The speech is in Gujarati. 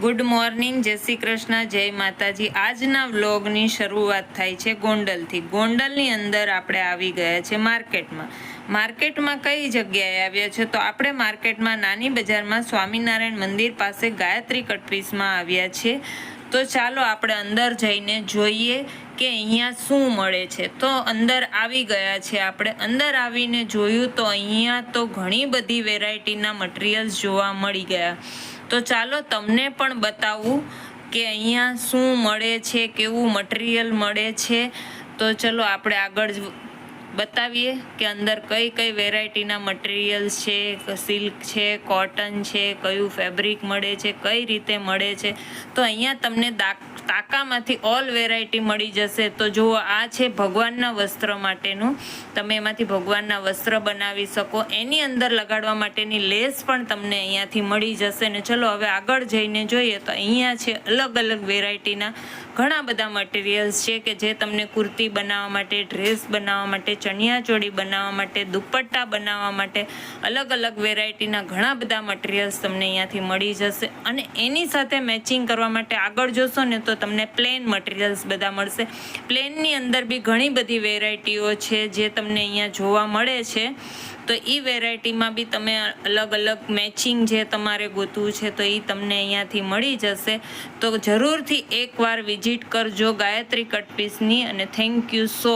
ગુડ મોર્નિંગ, જય શ્રી કૃષ્ણ, જય માતાજી. આજના વ્લોગની શરૂઆત થાય છે ગોંડલથી. ગોંડલની અંદર આપણે આવી ગયા છે માર્કેટમાં. માર્કેટમાં કઈ જગ્યાએ આવ્યા છે? તો આપણે માર્કેટમાં નાની બજારમાં સ્વામિનારાયણ મંદિર પાસે ગાયત્રી કટપીસમાં આવ્યા છે. તો ચાલો આપણે અંદર જઈને જોઈએ કે અહીંયા શું મળે છે. તો અંદર આવી ગયા છે આપણે. અંદર આવીને જોયું તો અહીંયા તો ઘણી બધી વેરાયટીના મટીરિયલ્સ જોવા મળી ગયા. તો ચાલો તમને પણ બતાવું કે અહીંયા શું મળે છે, કેવું મટીરિયલ મળે છે. તો ચલો આપણે આગળ બતાવીએ કે અંદર કઈ કઈ વેરાયટીના મટીરિયલ્સ છે સિલ્ક છે કોટન છે, કયું ફેબ્રિક મળે છે, કઈ રીતે મળે છે. તો અહીંયા તમને તાકામાંથી ઓલ વેરાયટી મળી જશે. તો જુઓ, આ છે ભગવાનના વસ્ત્ર માટેનું. તમે એમાંથી ભગવાનના વસ્ત્ર બનાવી શકો. એની અંદર લગાડવા માટેની લેસ પણ તમને અહીંયાથી મળી જશે. ને ચલો, હવે આગળ જઈને જોઈએ તો અહીંયા છે અલગ અલગ વેરાયટીના ઘણા બધા મટીરિયલ્સ છે કે જે તમને કુર્તી બનાવવા માટે ડ્રેસ બનાવવા માટે ચણિયા ચોળી બનાવવા માટે, દુપટ્ટા બનાવવા માટે, અલગ અલગ વેરાયટીના ઘણા બધા મટીરિયલ્સ તમને અહીંયાથી મળી જશે. અને એની સાથે મેચિંગ કરવા માટે આગળ જોશો ને તો તમને પ્લેન મટીરિયલ્સ બધા મળશે. પ્લેનની અંદર બી ઘણી બધી વેરાયટીઓ છે જે તમને અહીંયા જોવા મળે છે. તો એ વેરાયટીમાં બી તમે અલગ અલગ મેચિંગ જે તમારે ગોતવું છે તો એ તમને અહીંયાથી મળી જશે. તો જરૂરથી એકવાર વિઝિટ કરજો ગાયત્રી કટપીસની અને થેન્ક યુ સો